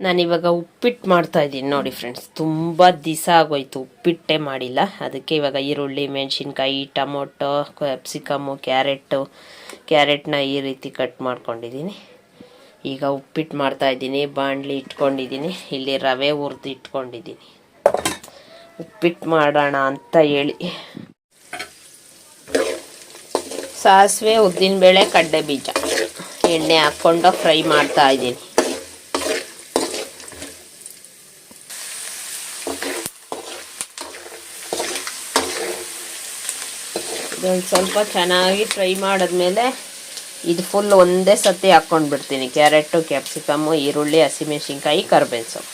ನಾನಿವಾಗ ಉಪ್ಪಿಟ್ಟು ಮಾಡ್ತಾ ಇದ್ದೀನಿ ನೋಡಿ ಫ್ರೆಂಡ್ಸ್ ತುಂಬ ದಿವಸ ಆಗೋಯ್ತು, ಉಪ್ಪಿಟ್ಟೆ ಮಾಡಿಲ್ಲ. ಅದಕ್ಕೆ ಇವಾಗ ಈರುಳ್ಳಿ, ಮೆಣಸಿನ್ಕಾಯಿ, ಟೊಮೊಟೊ ಕ್ಯಾಪ್ಸಿಕಮ್ಮು ಕ್ಯಾರೆಟು, ಕ್ಯಾರೆಟ್ನ ಈ ರೀತಿ ಕಟ್ ಮಾಡ್ಕೊಂಡಿದ್ದೀನಿ. ಈಗ ಉಪ್ಪಿಟ್ಟು ಮಾಡ್ತಾ ಇದ್ದೀನಿ, ಬಾಣಲಿ ಇಟ್ಕೊಂಡಿದ್ದೀನಿ, ಇಲ್ಲಿ ರವೆ ಹುರಿದು ಇಟ್ಕೊಂಡಿದ್ದೀನಿ. ಉಪ್ಪಿಟ್ಟು ಮಾಡೋಣ ಅಂತ ಹೇಳಿ. ಸಾಸಿವೆ, ಉದ್ದಿನಬೇಳೆ ಕಡ್ಡೆ ಬೀಜ ಎಣ್ಣೆ ಹಾಕ್ಕೊಂಡು ಫ್ರೈ ಮಾಡ್ತಾ ಇದ್ದೀನಿ. ಇದೊಂದು ಸ್ವಲ್ಪ ಚೆನ್ನಾಗಿ ಫ್ರೈ ಮಾಡಿದ್ಮೇಲೆ ಇದು ಫುಲ್ ಒಂದೇ ಸತಿ ಹಾಕ್ಕೊಂಡು ಬಿಡ್ತೀನಿ ಕ್ಯಾರೆಟು, ಕ್ಯಾಪ್ಸಿಕಮ್ಮು, ಈರುಳ್ಳಿ, ಹಸಿಮೆಣಸಿನ್ಕಾಯಿ ಕರ್ಬೇವು ಸೊಪ್ಪು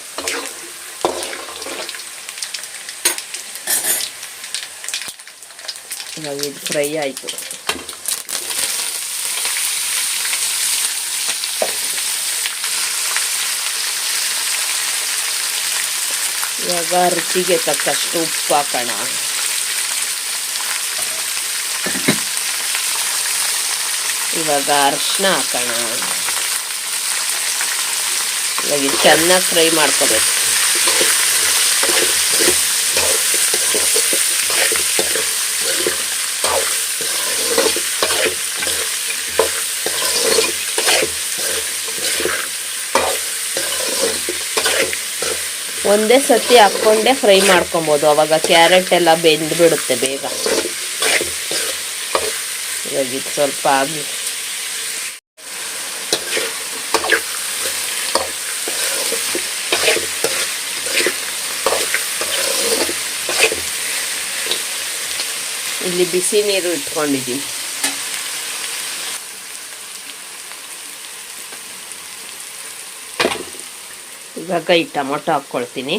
ಇವಾಗ ಇದು ಫ್ರೈ ಆಯಿತು. ಇವಾಗ ರುಚಿಗೆ ತಕ್ಕಷ್ಟು ಉಪ್ಪು ಹಾಕೋಣ. ಇವಾಗ ಅರಶಿನ ಹಾಕೋಣ ಇವಾಗ ಚೆನ್ನಾಗಿ ಫ್ರೈ ಮಾಡ್ಕೋಬೇಕು. ಒಂದೇ ಸತಿ ಹಾಕ್ಕೊಂಡೆ ಫ್ರೈ ಮಾಡ್ಕೊಬೋದು. ಅವಾಗ ಕ್ಯಾರೆಟ್ ಎಲ್ಲ ಬೆಂದ್ಬಿಡುತ್ತೆ ಬೇಗ. ಇವಾಗ ಸ್ವಲ್ಪ ಆಗಿ ಇಲ್ಲಿ ಬಿಸಿ ನೀರು ಇಟ್ಕೊಂಡಿದ್ದೀನಿ. ಇವಾಗ ಈ ಟೊಮೊಟೊ ಹಾಕ್ಕೊಳ್ತೀನಿ.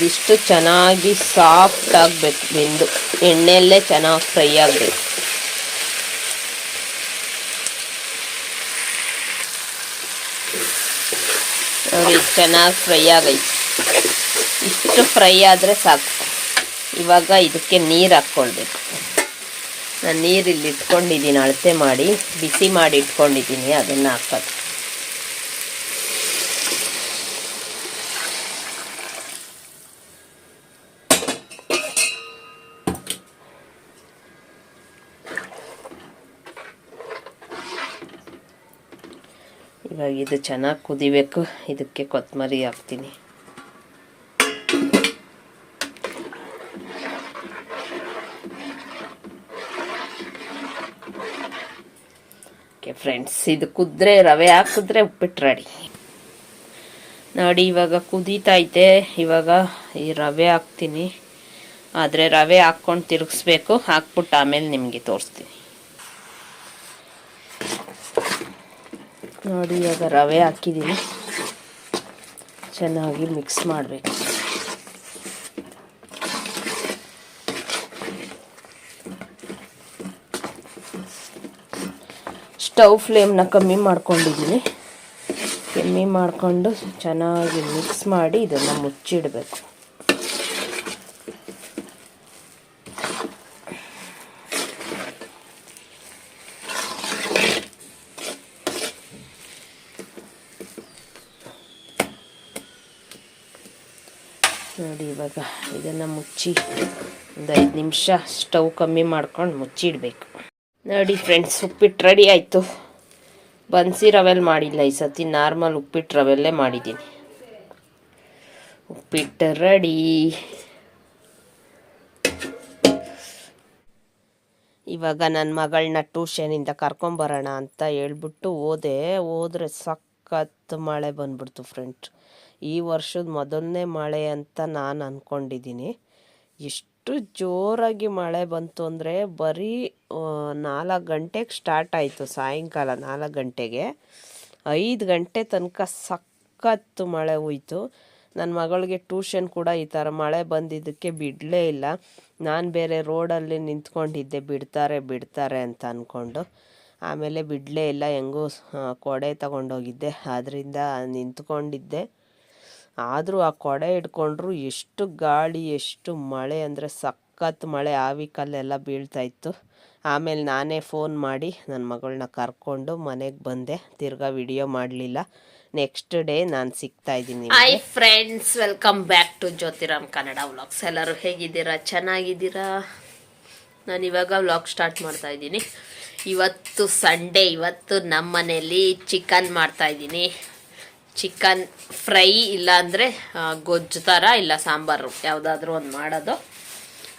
ಇದಿಷ್ಟು ಚೆನ್ನಾಗಿ ಸಾಫ್ಟ್ ಆಗಬೇಕು ಬೆಂದು ಎಣ್ಣೆಯಲ್ಲೇ ಚೆನ್ನಾಗಿ ಫ್ರೈ ಆಗಬೇಕು. ನೋಡಿ ಚೆನ್ನಾಗಿ ಫ್ರೈ ಆಗೈತೆ. ಇಷ್ಟು ಫ್ರೈ ಆದರೆ ಸಾಕು. ಇವಾಗ ಇದಕ್ಕೆ ನೀರು ಹಾಕ್ಕೊಳ್ಬೇಕು. ನಾನು ನೀರು ಇಲ್ಲಿ ಇಟ್ಕೊಂಡಿದ್ದೀನಿ ಅಳತೆ ಮಾಡಿ, ಬಿಸಿ ಮಾಡಿ ಇಟ್ಕೊಂಡಿದ್ದೀನಿ ಅದನ್ನು ಹಾಕೋದು. ಇವಾಗ ಇದು ಚೆನ್ನಾಗಿ ಕುದಿಬೇಕು. ಇದಕ್ಕೆ ಕೊತ್ತಂಬರಿ ಹಾಕ್ತೀನಿ. ಓಕೆ ಫ್ರೆಂಡ್ಸ್ ಇದು ಕುದ್ರೆ, ರವೆ ಹಾಕಿದ್ರೆ ಉಪ್ಪಿಟ್ಟು ರೆಡಿ ನೋಡಿ, ಇವಾಗ ಕುದೀತೈತೆ ಇವಾಗ ಈ ರವೆ ಹಾಕ್ತೀನಿ. ಆದರೆ ರವೆ ಹಾಕ್ಕೊಂಡು ತಿರುಗಿಸ್ಬೇಕು. ಹಾಕ್ಬಿಟ್ಟು ಆಮೇಲೆ ನಿಮಗೆ ತೋರಿಸ್ತೀನಿ. ನೋಡಿ, ಇವಾಗ ರವೆ ಹಾಕಿದ್ದೀನಿ ಚೆನ್ನಾಗಿ ಮಿಕ್ಸ್ ಮಾಡಬೇಕು. ಸ್ಟವ್ ಫ್ಲೇಮ್ನ ಕಮ್ಮಿ ಮಾಡ್ಕೊಂಡಿದ್ದೀನಿ ಕಮ್ಮಿ ಮಾಡಿಕೊಂಡು ಚೆನ್ನಾಗಿ ಮಿಕ್ಸ್ ಮಾಡಿ ಇದನ್ನು ಮುಚ್ಚಿಡಬೇಕು ನೋಡಿ ಇವಾಗ ಇದನ್ನು ಮುಚ್ಚಿ ಒಂದು ಐದು ನಿಮಿಷ ಸ್ಟವ್ ಕಮ್ಮಿ ಮಾಡ್ಕೊಂಡು ಮುಚ್ಚಿಡಬೇಕು. ನೋಡಿ ಫ್ರೆಂಡ್ಸ್ ಉಪ್ಪಿಟ್ಟು ರೆಡಿ ಆಯಿತು. ಬನ್ಸಿ ರವೆಲ್ ಮಾಡಿಲ್ಲ ಈ ಸತಿ, ನಾರ್ಮಲ್ ಉಪ್ಪಿಟ್ಟು ರವೆಲ್ಲೇ ಮಾಡಿದ್ದೀನಿ. ಉಪ್ಪಿಟ್ಟು ರೆಡಿ ಇವಾಗ ನನ್ನ ಮಗಳನ್ನ ಟ್ಯೂಷನಿಂದ ಕರ್ಕೊಂಬರೋಣ ಅಂತ ಹೇಳ್ಬಿಟ್ಟು ಹೋದೆ. ಹೋದರೆ ಸಖತ್ ಮಳೆ ಬಂದ್ಬಿಡ್ತು ಫ್ರೆಂಡ್ ಈ ವರ್ಷದ ಮೊದಲನೇ ಮಳೆ ಅಂತ ನಾನು ಅಂದ್ಕೊಂಡಿದ್ದೀನಿ ಎಷ್ಟು ಜೋರಾಗಿ ಮಳೆ ಬಂತು ಅಂದರೆ ಬರೀ ನಾಲ್ಕು ಗಂಟೆಗೆ ಸ್ಟಾರ್ಟ್ ಆಯಿತು ಸಾಯಂಕಾಲ ನಾಲ್ಕು ಗಂಟೆಗೆ. ಐದು ಗಂಟೆ ತನಕ ಸಖತ್ತು ಮಳೆ ಹೋಯ್ತು ನನ್ನ ಮಗಳಿಗೆ ಟ್ಯೂಷನ್ ಕೂಡ ಈ ಥರ ಮಳೆ ಬಂದಿದ್ದಕ್ಕೆ ಬಿಡಲೇ ಇಲ್ಲ. ನಾನು ಬೇರೆ ರೋಡಲ್ಲಿ ನಿಂತ್ಕೊಂಡಿದ್ದೆ, ಬಿಡ್ತಾರೆ ಬಿಡ್ತಾರೆ ಅಂತ ಅಂದ್ಕೊಂಡು ಆಮೇಲೆ ಬಿಡಲೇ ಇಲ್ಲ, ಹೆಂಗೂ ಕೊಡೆ ತಗೊಂಡೋಗಿದ್ದೆ. ಅದರಿಂದ ನಿಂತ್ಕೊಂಡಿದ್ದೆ. ಆದರೂ ಆ ಕೊಡೆ ಹಿಡ್ಕೊಂಡ್ರು ಎಷ್ಟು ಗಾಳಿ, ಎಷ್ಟು ಮಳೆ ಅಂದರೆ ಸಖತ್ ಮಳೆ ಆವಿ ಬೀಳ್ತಾ ಇತ್ತು. ಆಮೇಲೆ ನಾನೇ ಫೋನ್ ಮಾಡಿ ನನ್ನ ಮಗಳನ್ನ ಕರ್ಕೊಂಡು ಮನೆಗೆ ಬಂದೆ. ತಿರ್ಗಾ ವಿಡಿಯೋ ಮಾಡಲಿಲ್ಲ. ನೆಕ್ಸ್ಟ್ ಡೇ ನಾನು ಸಿಗ್ತಾ ಇದ್ದೀನಿ hi friends welcome back to Jyothiram Kannada vlogs ಎಲ್ಲರೂ ಹೇಗಿದ್ದೀರಾ? ಚೆನ್ನಾಗಿದ್ದೀರಾ? ನಾನು ಇವಾಗ ವ್ಲಾಗ್ ಸ್ಟಾರ್ಟ್ ಮಾಡ್ತಾ ಇದ್ದೀನಿ. ಇವತ್ತು ಸಂಡೇ ಇವತ್ತು ನಮ್ಮ ಮನೆಯಲ್ಲಿ ಚಿಕನ್ ಮಾಡ್ತಾ ಇದ್ದೀನಿ. ಚಿಕನ್ ಫ್ರೈ ಇಲ್ಲ ಅಂದರೆ ಗೊಜ್ಜು ಥರ ಇಲ್ಲ ಸಾಂಬಾರು. ಯಾವುದಾದ್ರೂ ಒಂದು ಮಾಡೋದು.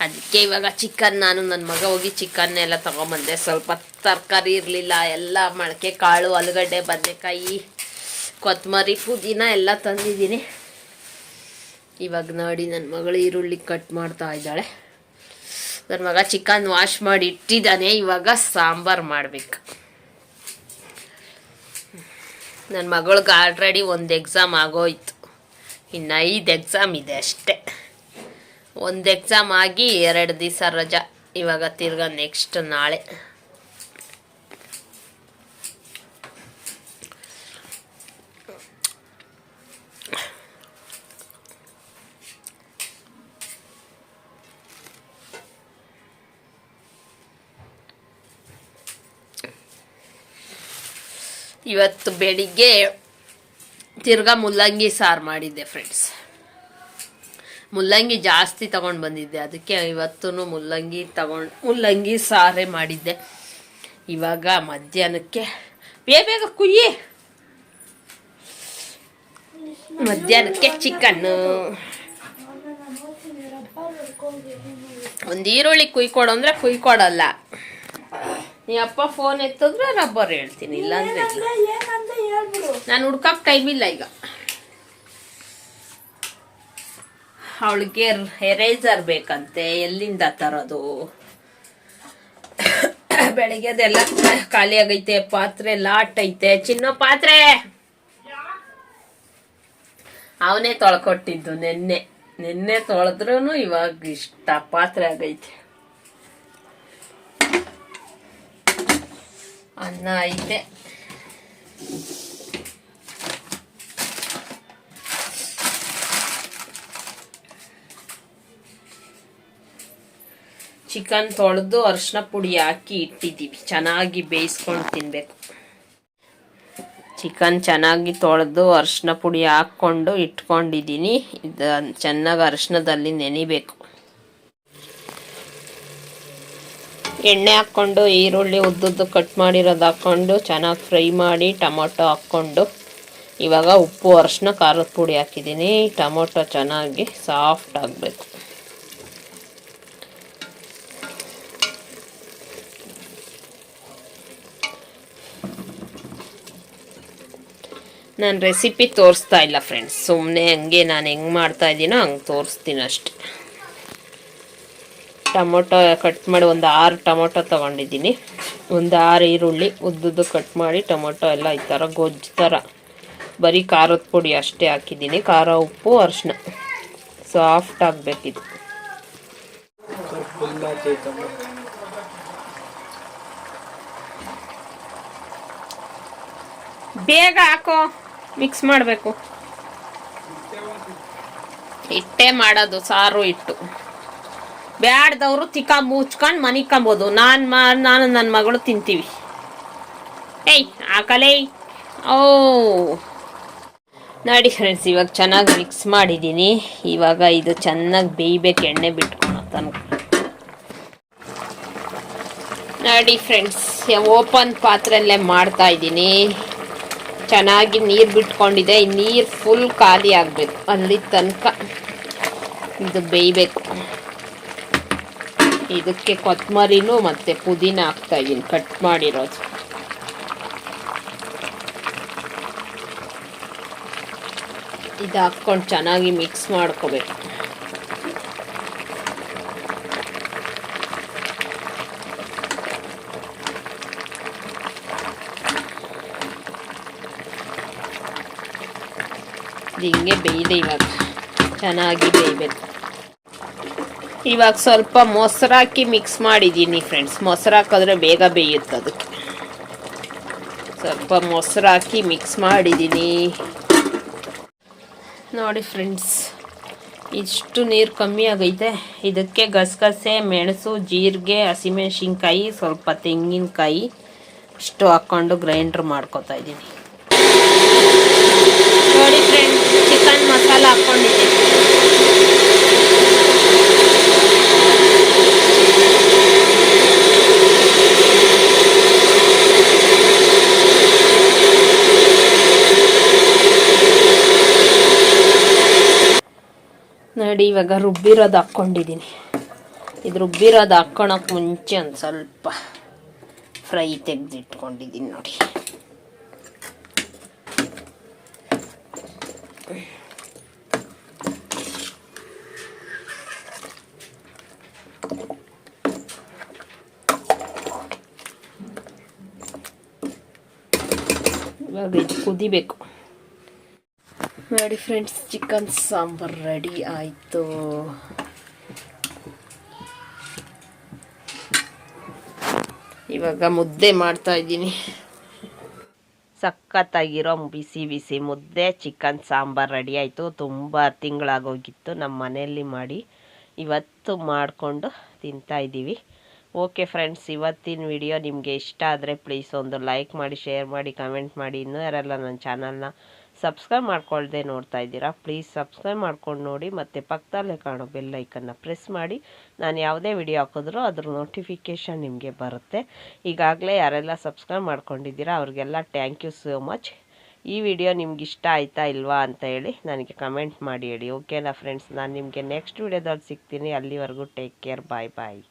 ಅದಕ್ಕೆ ಇವಾಗ ಚಿಕನ್ ನಾನು ನನ್ನ ಮಗ ಹೋಗಿ ಚಿಕನ್ ಎಲ್ಲ ತೊಗೊಂಬಂದೆ. ಸ್ವಲ್ಪ ತರಕಾರಿ ಇರಲಿಲ್ಲ, ಎಲ್ಲ ಮೊಳಕೆ ಕಾಳು, ಆಲೂಗಡ್ಡೆ, ಬದನೆಕಾಯಿ ಕೊತ್ತಂಬರಿ ಪುದೀನ ಎಲ್ಲ ತಂದಿದ್ದೀನಿ. ಇವಾಗ ನೋಡಿ ನನ್ನ ಮಗಳು ಈರುಳ್ಳಿ ಕಟ್ ಮಾಡ್ತಾ ಇದ್ದಾಳೆ. ನನ್ನ ಮಗ ಚಿಕನ್ ವಾಶ್ ಮಾಡಿ ಇಟ್ಟಿದ್ದಾನೆ. ಇವಾಗ ಸಾಂಬಾರು ಮಾಡಬೇಕು. ನನ್ನ ಮಗಳಿಗೆ ಆಲ್ರೆಡಿ ಒಂದು ಎಕ್ಸಾಮ್ ಆಗೋಯ್ತು. ಇನ್ನು ಐದು ಎಕ್ಸಾಮ್ ಇದೆ ಅಷ್ಟೇ. ಒಂದು ಎಕ್ಸಾಮ್ ಆಗಿ ಎರಡು ದಿವಸ ರಜಾ. ಇವಾಗ ತಿರ್ಗಾ ನೆಕ್ಸ್ಟ್ ನಾಳೆ. ಇವತ್ತು ಬೆಳಿಗ್ಗೆ ತಿರ್ಗಾ ಮುಲ್ಲಂಗಿ ಸಾರು ಮಾಡಿದ್ದೆ ಫ್ರೆಂಡ್ಸ್ ಮುಲ್ಲಂಗಿ ಜಾಸ್ತಿ ತಗೊಂಡು ಬಂದಿದ್ದೆ. ಅದಕ್ಕೆ ಇವತ್ತು ಮುಲ್ಲಂಗಿ ತಗೊಂಡು ಮುಲ್ಲಂಗಿ ಸಾರೇ ಮಾಡಿದ್ದೆ. ಇವಾಗ ಮಧ್ಯಾಹ್ನಕ್ಕೆ ಬೇಗ ಬೇಗ ಕುಯ್ಯಿ. ಮಧ್ಯಾಹ್ನಕ್ಕೆ ಚಿಕನ್ನು ಒಂದು ಈರುಳ್ಳಿ ಕುಯ್ಕೊಡು ಅಂದರೆ ಕುಯ್ಕೊಡಲ್ಲ. ನೀ ಅಪ್ಪ ಫೋನ್ ಎತ್ತಿದ್ರೆ ರಬ್ಬರ್ ಹೇಳ್ತೀನಿ ಇಲ್ಲಾಂದ್ರೆ ಇಲ್ಲ. ನಾನು ಹುಡ್ಕಕ್ ಟೈಮ್ ಇಲ್ಲ ಈಗ. ಅವಳಿಗೆ ಎರೇಸರ್ ಬೇಕಂತೆ ಎಲ್ಲಿಂದ ತರೋದು? ಬೆಳಿಗ್ಗೆದೆಲ್ಲ ಖಾಲಿ ಆಗೈತೆ ಪಾತ್ರೆ ಲಾಟ್ ಐತೆ. ಚಿನ್ನ ಪಾತ್ರೆ! ಅವನೇ ತೊಳ್ಕೊಟ್ಟಿದ್ದು ನಿನ್ನೆ. ನಿನ್ನೆ ತೊಳೆದ್ರೂ ಇವಾಗ ಇಷ್ಟ ಪಾತ್ರೆ ಆಗೈತೆ. ಅನ್ನ ಐತೆ ಚಿಕನ್ ತೊಳೆದು ಅರಿಶಿನ ಪುಡಿ ಹಾಕಿ ಇಟ್ಟಿದ್ದೀವಿ. ಚೆನ್ನಾಗಿ ಬೇಯಿಸ್ಕೊಂಡು ತಿನ್ಬೇಕು. ಚಿಕನ್ ಚೆನ್ನಾಗಿ ತೊಳೆದು ಅರಿಶಿನ ಪುಡಿ ಹಾಕ್ಕೊಂಡು ಇಟ್ಕೊಂಡಿದ್ದೀನಿ. ಇದು ಚೆನ್ನಾಗಿ ಅರಿಶಿನದಲ್ಲಿ ನೆನಿಬೇಕು. ಎಣ್ಣೆ ಹಾಕ್ಕೊಂಡು, ಈರುಳ್ಳಿ ಉದ್ದುದ್ದು ಕಟ್ ಮಾಡಿರೋದು ಹಾಕ್ಕೊಂಡು, ಚೆನ್ನಾಗಿ ಫ್ರೈ ಮಾಡಿ ಟೊಮೊಟೊ ಹಾಕ್ಕೊಂಡು, ಇವಾಗ ಉಪ್ಪು, ಅರಶಿನ, ಖಾರದ ಪುಡಿ ಹಾಕಿದ್ದೀನಿ. ಟೊಮೊಟೊ ಚೆನ್ನಾಗಿ ಸಾಫ್ಟ್ ಆಗಬೇಕು. ನಾನು ರೆಸಿಪಿ ತೋರಿಸ್ತಾ ಇಲ್ಲ ಫ್ರೆಂಡ್ಸ್ ಸುಮ್ಮನೆ ಹಂಗೆ ನಾನು ಹೆಂಗೆ ಮಾಡ್ತಾ ಇದ್ದೀನೋ ಹಂಗೆ ತೋರಿಸ್ತೀನಿ ಅಷ್ಟೆ. ಟೊಮೊಟೊ ಕಟ್ ಮಾಡಿ ಒಂದು ಆರು ಟೊಮೊಟೊ ತೊಗೊಂಡಿದ್ದೀನಿ. ಒಂದು ಆರು ಈರುಳ್ಳಿ ಉದ್ದುದ್ದು ಕಟ್ ಮಾಡಿ ಟೊಮೊಟೊ ಎಲ್ಲ ಈ ಥರ ಗೊಜ್ಜು ಥರ. ಬರೀ ಖಾರದ ಪುಡಿ ಅಷ್ಟೇ ಹಾಕಿದ್ದೀನಿ, ಖಾರ, ಉಪ್ಪು ಅರಿಶಿನ ಸಾಫ್ಟ್ ಆಗಬೇಕಿದು ಬೇಗ ಹಾಕೋ ಮಿಕ್ಸ್ ಮಾಡಬೇಕು. ಇಟ್ಟೆ ಮಾಡೋದು ಸಾರು ಇಟ್ಟು ಬ್ಯಾಡ್ದವರು ತಿಕ್ಕ ಮುಚ್ಕೊಂಡು ಮನಿಕೊಂಬೋದು. ನಾನು ಮಾ, ನಾನು ನನ್ನ ಮಗಳು ತಿಂತೀವಿ. ಏಯ್ ಹಾಕಲೇ ಓ. ನೋಡಿ ಫ್ರೆಂಡ್ಸ್ ಇವಾಗ ಚೆನ್ನಾಗಿ ಮಿಕ್ಸ್ ಮಾಡಿದ್ದೀನಿ ಇವಾಗ ಇದು ಚೆನ್ನಾಗಿ ಬೇಯ್ಬೇಕು, ಎಣ್ಣೆ ಬಿಟ್ಕೊಳೋ ತನಕ. ನೋಡಿ ಫ್ರೆಂಡ್ಸ್ ಓಪನ್ ಪಾತ್ರೆಯಲ್ಲೇ ಮಾಡ್ತಾ ಇದ್ದೀನಿ. ಚೆನ್ನಾಗಿ ನೀರು ಬಿಟ್ಕೊಂಡಿದೆ. ಈ ನೀರು ಫುಲ್ ಖಾಲಿ ಆಗಬೇಕು. ಅಲ್ಲಿ ತನಕ ಇದು ಬೇಯಬೇಕು. ಇದಕ್ಕೆ ಕೊತ್ತಂಬರಿನೂ ಮತ್ತು ಪುದೀನ ಹಾಕ್ತಾ ಇದ್ದೀನಿ ಕಟ್ ಮಾಡಿರೋದು. ಇದು ಹಾಕ್ಕೊಂಡು ಚೆನ್ನಾಗಿ ಮಿಕ್ಸ್ ಮಾಡ್ಕೋಬೇಕು. ಹಿಂಗೆ ಬೇಯ್ದೆ ಇವಾಗ. ಚೆನ್ನಾಗಿ ಬೇಯಬೇಕು. ಇವಾಗ ಸ್ವಲ್ಪ ಮೊಸರು ಹಾಕಿ ಮಿಕ್ಸ್ ಮಾಡಿದ್ದೀನಿ ಫ್ರೆಂಡ್ಸ್ ಮೊಸರು ಹಾಕಿದ್ರೆ ಬೇಗ ಬೇಯುತ್ತೆ ಅದಕ್ಕೆ. ಸ್ವಲ್ಪ ಮೊಸರು ಹಾಕಿ ಮಿಕ್ಸ್ ಮಾಡಿದ್ದೀನಿ. ನೋಡಿ ಫ್ರೆಂಡ್ಸ್ ಇಷ್ಟು ನೀರು ಕಮ್ಮಿ ಆಗೈತೆ. ಇದಕ್ಕೆ ಗಸಗಸೆ, ಮೆಣಸು, ಜೀರಿಗೆ, ಹಸಿಮೆಣಸಿನ್ಕಾಯಿ, ಸ್ವಲ್ಪ ತೆಂಗಿನಕಾಯಿ ಇಷ್ಟು ಹಾಕ್ಕೊಂಡು ಗ್ರೈಂಡ್ರ್ ಮಾಡ್ಕೊತಾ ಇದ್ದೀನಿ. ನೋಡಿ ಫ್ರೆಂಡ್ಸ್ ಚಿಕನ್ ಮಸಾಲ ಹಾಕ್ಕೊಂಡಿದ್ದೀನಿ ನೋಡಿ, ಇವಾಗ ರುಬ್ಬಿರೋದು ಹಾಕ್ಕೊಂಡಿದ್ದೀನಿ ಇದು ರುಬ್ಬಿರೋದು ಹಾಕ್ಕೊಳಕ್ಕೆ ಮುಂಚೆ ಒಂದು ಸ್ವಲ್ಪ ಫ್ರೈ ತೆಗೆದಿಟ್ಕೊಂಡಿದ್ದೀನಿ ನೋಡಿ. ಇವಾಗ ಇದು ಕುದಿಬೇಕು. ನೋಡಿ ಫ್ರೆಂಡ್ಸ್ ಚಿಕನ್ ಸಾಂಬಾರ್ ರೆಡಿ ಆಯಿತು. ಇವಾಗ ಮುದ್ದೆ ಮಾಡ್ತಾ ಇದ್ದೀನಿ. ಸಖತ್ತಾಗಿರೋ ಬಿಸಿ ಬಿಸಿ ಮುದ್ದೆ ಚಿಕನ್ ಸಾಂಬಾರ್ ರೆಡಿ ಆಯಿತು. ತುಂಬ ತಿಂಗಳಾಗೋಗಿತ್ತು ನಮ್ಮ ಮನೆಯಲ್ಲಿ ಮಾಡಿ. ಇವತ್ತು ಮಾಡಿಕೊಂಡು ತಿಂತಾ ಇದ್ದೀವಿ. ಓಕೆ ಫ್ರೆಂಡ್ಸ್ ಇವತ್ತಿನ ವಿಡಿಯೋ ನಿಮಗೆ ಇಷ್ಟ ಆದರೆ ಪ್ಲೀಸ್ ಒಂದು ಲೈಕ್ ಮಾಡಿ ಶೇರ್ ಮಾಡಿ ಕಮೆಂಟ್ ಮಾಡಿ. ಇನ್ನೂ ಯಾರೆಲ್ಲ ನನ್ನ ಚಾನಲ್ನ ಸಬ್ಸ್ಕ್ರೈಬ್ ಮಾಡ್ಕೊಳ್ಳದೆ ನೋಡ್ತಾ ಇದ್ದೀರಾ ಪ್ಲೀಸ್ ಸಬ್ಸ್ಕ್ರೈಬ್ ಮಾಡ್ಕೊಂಡು ನೋಡಿ, ಮತ್ತು ಪಕ್ಕದಲ್ಲೇ ಕಾಣೋ ಬೆಲ್ ಐಕನ್ನ ಪ್ರೆಸ್ ಮಾಡಿ. ನಾನು ಯಾವುದೇ ವಿಡಿಯೋ ಹಾಕಿದ್ರೂ ಅದ್ರ ನೋಟಿಫಿಕೇಷನ್ ನಿಮಗೆ ಬರುತ್ತೆ. ಈಗಾಗಲೇ ಯಾರೆಲ್ಲ ಸಬ್ಸ್ಕ್ರೈಬ್ ಮಾಡ್ಕೊಂಡಿದ್ದೀರಾ, ಅವ್ರಿಗೆಲ್ಲ ಥ್ಯಾಂಕ್ ಯು ಸೋ ಮಚ್ ಈ ವಿಡಿಯೋ ನಿಮ್ಗೆ ಇಷ್ಟ ಆಯ್ತಾ ಇಲ್ವಾ ಅಂತ ಹೇಳಿ ನನಗೆ ಕಮೆಂಟ್ ಮಾಡಿ ಹೇಳಿ ಓಕೆನಾ ಫ್ರೆಂಡ್ಸ್ ನಾನು ನಿಮಗೆ ನೆಕ್ಸ್ಟ್ ವಿಡಿಯೋದಲ್ಲಿ ಸಿಗ್ತೀನಿ, ಅಲ್ಲಿವರೆಗೂ ಟೇಕ್ ಕೇರ್ ಬಾಯ್ ಬಾಯ್